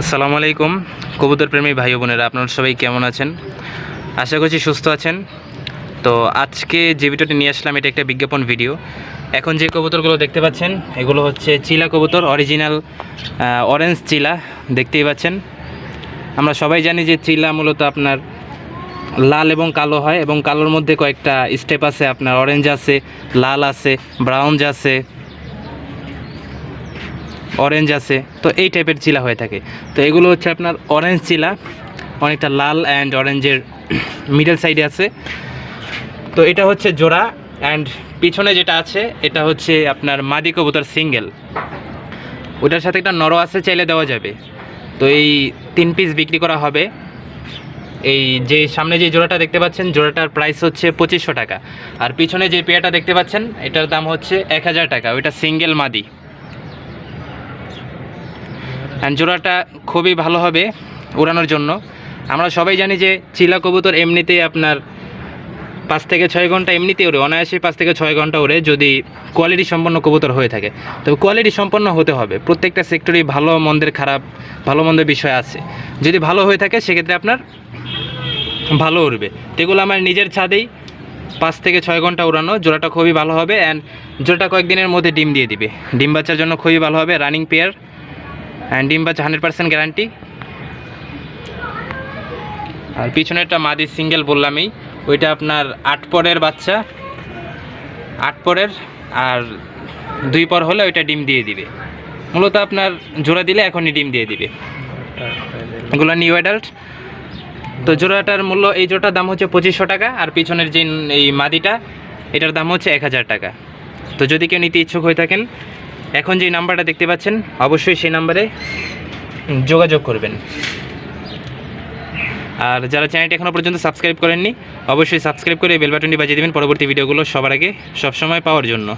আসসালামু আলাইকুম, কবুতর প্রেমী ভাই বোনেরা, আপনারা সবাই কেমন আছেন? আশা করছি সুস্থ আছেন। তো আজকে যে ভিডিওটি নিয়ে আসলাম, এটা একটা বিজ্ঞাপন ভিডিও। এখন যে কবুতরগুলো দেখতে পাচ্ছেন, এগুলো হচ্ছে চিলা কবুতর অরিজিনাল অরেঞ্জ চিলা, দেখতেই পাচ্ছেন। আমরা সবাই জানি যে চিলা মূলত আপনার লাল এবং কালো হয়, এবং কালোর মধ্যে কয়েকটা স্টেপ আছে, আপনার অরেঞ্জ আছে, লাল আছে ব্রাউন আছে অরেঞ্জ আছে, তো এই টাইপের চিলা হয়ে থাকে। তো এগুলো হচ্ছে আপনার অরেঞ্জ চিলা, অনেকটা লাল অ্যান্ড অরেঞ্জের মিডল সাইডে আছে। তো এটা হচ্ছে জোড়া অ্যান্ড পিছনে যেটা আছে, এটা হচ্ছে আপনার মাদি কবুতর সিঙ্গেল ওটার সাথে একটা নর আছে, চাইলে দেওয়া যাবে। তো এই তিন পিস বিক্রি করা হবে। এই যে সামনে যে জোড়াটা দেখতে পাচ্ছেন, জোড়াটার প্রাইস হচ্ছে পঁচিশশো টাকা। আর পিছনে যে পেয়াটা দেখতে পাচ্ছেন, এটার দাম হচ্ছে এক হাজার টাকা, ওইটা সিঙ্গেল মাদি। জোড়াটা খুবই ভালো হবে উড়ানোর জন্য। আমরা সবাই জানি যে চিলা কবুতর এমনিতেই আপনার পাঁচ থেকে ছয় ঘণ্টা এমনিতেই ওড়ে অনায়াসে পাঁচ থেকে ছয় ঘণ্টা ওড়ে যদি কোয়ালিটি সম্পন্ন কবুতর হয়ে থাকে। তবে কোয়ালিটি সম্পন্ন হতে হবে, প্রত্যেকটা সেক্টরেই ভালো মন্দের খারাপ, ভালো মন্দের বিষয় আছে। যদি ভালো হয়ে থাকে সেক্ষেত্রে আপনার ভালো উড়বে। এগুলো আমার নিজের ছাদেই পাঁচ থেকে ছয় ঘণ্টা উড়ানো, জোড়াটা খুবই ভালো হবে অ্যান্ড জোড়াটা কয়েকদিনের মধ্যে ডিম দিয়ে দিবে। ডিম বাচ্চার জন্য খুবই ভালো হবে রানিং পেয়ার ডিম বাচ্চা হান্ড্রেড পার্সেন্ট গ্যারান্টি আর পিছনেরটা মাদি সিঙ্গেল বললামই, ওইটা আপনার আট পরের বাচ্চা। আট পরের, আর দুই পর হলে ওইটা ডিম দিয়ে দিবে। মূলত আপনার জোড়া দিলে এখনই ডিম দিয়ে দিবে। এগুলো নিউ অ্যাডাল্ট তো জোড়াটার মূল্য এই জোড়াটার দাম হচ্ছে পঁচিশশো টাকা, আর পিছনের যে এই মাদিটা, এটার দাম হচ্ছে এক হাজার টাকা। তো যদি কেউ নিতে ইচ্ছুক হয়ে থাকেন এখন যে নাম্বারটা দেখতে পাচ্ছেন, অবশ্যই সেই নাম্বারে যোগাযোগ করবেন। আর যারা চ্যানেলটি এখনও পর্যন্ত সাবস্ক্রাইব করেননি, অবশ্যই সাবস্ক্রাইব করে বেল বাটনটি বাজিয়ে দেবেন পরবর্তী ভিডিওগুলো সবার আগে সবসময় পাওয়ার জন্য।